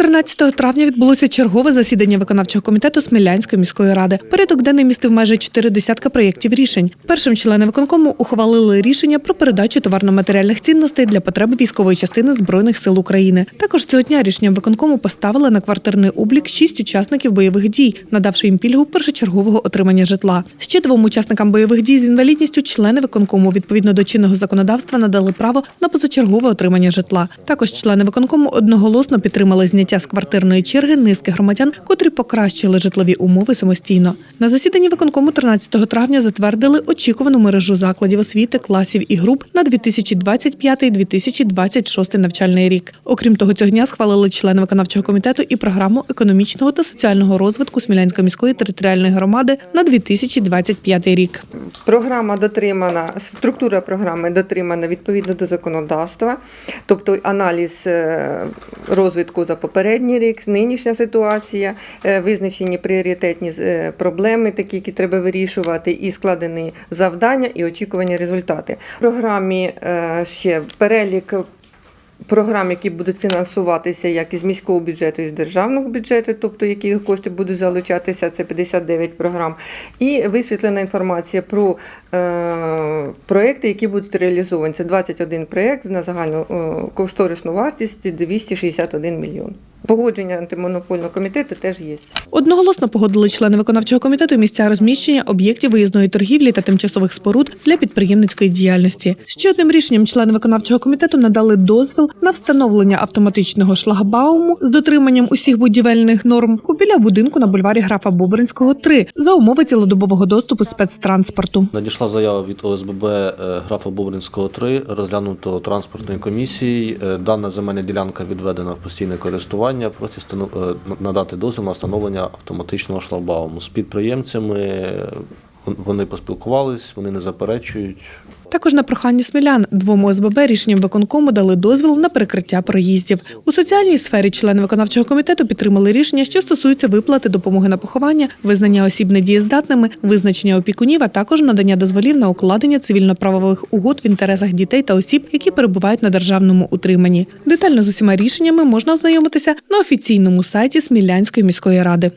13 травня відбулося чергове засідання виконавчого комітету Смілянської міської ради. Порядок денний містив майже чотири десятка проєктів рішень. Першим члени виконкому ухвалили рішення про передачу товарно-матеріальних цінностей для потреб військової частини збройних сил України. Також цього дня рішенням виконкому поставили на квартирний облік шість учасників бойових дій, надавши їм пільгу першочергового отримання житла. Ще двом учасникам бойових дій з інвалідністю члени виконкому відповідно до чинного законодавства надали право на позачергове отримання житла. Також члени виконкому одноголосно підтримали зняття з квартирної черги низки громадян, котрі покращили житлові умови самостійно. На засіданні виконкому 13 травня затвердили очікувану мережу закладів освіти, класів і груп на 2025-2026 навчальний рік. Окрім того, цього дня схвалили члени виконавчого комітету і програму економічного та соціального розвитку Смілянської міської територіальної громади на 2025 рік. Програма дотримана, структура програми дотримана відповідно до законодавства, тобто аналіз е, розвитку за попередній рік, нинішня ситуація, е, визначені пріоритетні е, проблеми, такі, які треба вирішувати, і складені завдання і очікувані результати. В програмі е, ще перелік. Програм, які будуть фінансуватися як із міського бюджету, і з державного бюджету, тобто які кошти будуть залучатися, це 59 програм, і висвітлена інформація про е, проекти, які будуть реалізовані. Це 21 проєкт на загальну кошторисну вартість 261 мільйон. Погодження антимонопольного комітету теж є. Одноголосно погодили члени виконавчого комітету місця розміщення об'єктів виїзної торгівлі та тимчасових споруд для підприємницької діяльності. Ще одним рішенням члени виконавчого комітету надали дозвіл на встановлення автоматичного шлагбауму з дотриманням усіх будівельних норм біля будинку на бульварі графа Бобринського 3 за умови цілодобового доступу спецтранспорту. Надійшла заява від ОСББ е, графа Бобринського 3, розглянуто транспортною комісією. Е, Дана земельна ділянка відведена в постійне користування. Просять стану- е, надати дозвіл на встановлення автоматичного шлагбауму. З підприємцями вони поспілкувались, вони не заперечують. Також на прохання смілян двом ОСББ рішенням виконкому дали дозвіл на перекриття проїздів. У соціальній сфері члени виконавчого комітету підтримали рішення, що стосуються виплати допомоги на поховання, визнання осіб недієздатними, визначення опікунів, а також надання дозволів на укладення цивільно-правових угод в інтересах дітей та осіб, які перебувають на державному утриманні. Детально з усіма рішеннями можна ознайомитися на офіційному сайті Смілянської міської ради.